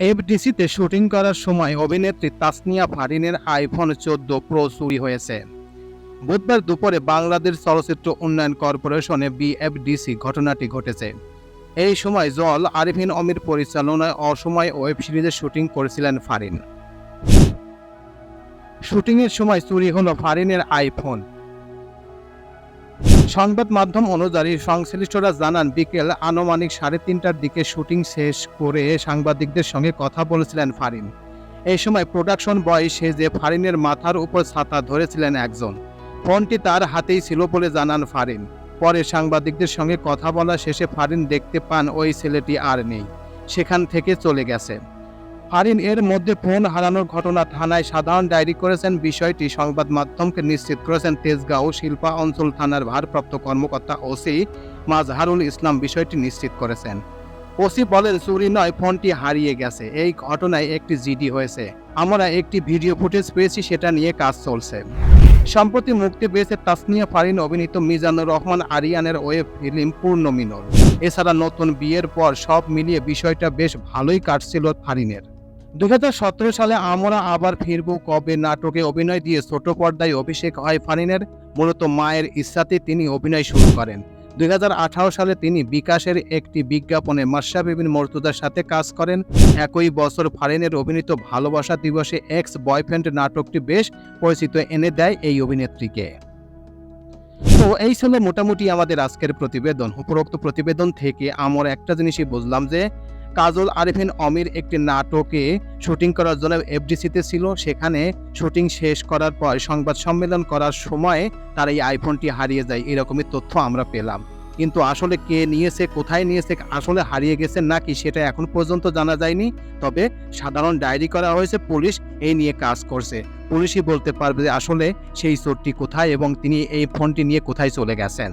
এফডিসিতে শুটিং করার সময় অভিনেত্রী তাসনিয়া ফারিনের আইফোন চোদ্দ প্রো চুরি হয়েছে। বুধবার দুপুরে বাংলাদেশ চলচ্চিত্র উন্নয়ন কর্পোরেশনে বিএফডিসি ঘটনাটি ঘটেছে। এই সময় জল, আরিফিন অমির পরিচালনায় অসময় ওয়েব সিরিজের শুটিং করেছিলেন ফারিন। শুটিংয়ের সময় চুরি হলো ফারিনের আইফোন। সংবাদ মাধ্যম অনুযায়ী সংশ্লিষ্টরা জানান, বিকেল আনুমানিক সাড়ে তিনটার দিকে শুটিং শেষ করে সাংবাদিকদের সঙ্গে কথা বলেছিলেন ফারিন এই সময় প্রোডাকশন বয় সেজে ফারিনের মাথার উপর ছাতা ধরেছিলেন একজন। ফোনটি তার হাতেই ছিল বলে জানান ফারিন পরে সাংবাদিকদের সঙ্গে কথা বলা শেষে ফারিন দেখতে পান, ওই ছেলেটি আর নেই, সেখান থেকে চলে গেছে। ফারিন এর মধ্যে ফোন হারানোর ঘটনা থানায় সাধারণ ডায়েরি করেছেন। বিষয়টি সংবাদ মাধ্যমকে নিশ্চিত করেছেন তেজগাঁও শিল্পা অঞ্চল থানার ভারপ্রাপ্ত কর্মকর্তা ওসি মাজহারুল ইসলাম বিষয়টি নিশ্চিত করেছেন। ওসি বলেন, চুরি নয়, ফোনটি হারিয়ে গেছে। এই ঘটনায় একটি জিডি হয়েছে। আমরা একটি ভিডিও ফুটেজ পেয়েছি, সেটা নিয়ে কাজ চলছে। সম্প্রতি মুক্তি পেয়েছে তাসনিয়া ফারিন, অভিনীত মিজানুর রহমান, আরিয়ানের ওয়েব ফিল্ম পূর্ণ মিনর। এছাড়া নতুন বিয়ের পর সব মিলিয়ে বিষয়টা বেশ ভালোই কাটছিল ফারিনের। দুই হাজার সতেরো সালে আমরা আবার ফিরবো কবে নাটকে অভিনয় দিয়ে ছোট পর্দায় অভিষেক হয় ফারিনের মূলত মায়ের ইচ্ছাতে তিনি অভিনয় শুরু করেন। দু হাজার আঠারো সালে তিনি বিকাশের একটি বিজ্ঞাপনে মার্শা বিবিন মর্তুদার সাথে কাজ করেন। একই বছর ফারিনের অভিনীত ভালোবাসা দিবসে এক্স বয়ফ্রেন্ড নাটকটি বেশ পরিচিত এনে দেয় এই অভিনেত্রীকে। তো এই ছিল মোটামুটি আমাদের আজকের প্রতিবেদন। উপরোক্ত প্রতিবেদন থেকে আমরা একটা জিনিসই বুঝলাম যে কাজল আরিফিন অমির একটি নাটকে শুটিং করার জন্য এফডিসিতে ছিল। সেখানে শুটিং শেষ করার পর সংবাদ সম্মেলন করার সময় তার এই আইফোনটি হারিয়ে যায়। এরকমই তথ্য আমরা পেলাম। কিন্তু আসলে কে নিয়েছে, কোথায় নিয়েছে, আসলে হারিয়ে গেছে নাকি সেটা এখন পর্যন্ত জানা যায়নি। তবে সাধারণ ডায়েরি করা হয়েছে, পুলিশ এই নিয়ে কাজ করছে। পুলিশই বলতে পারবে যে আসলে সেই চোরটি কোথায় এবং তিনি এই ফোনটি নিয়ে কোথায় চলে গেছেন।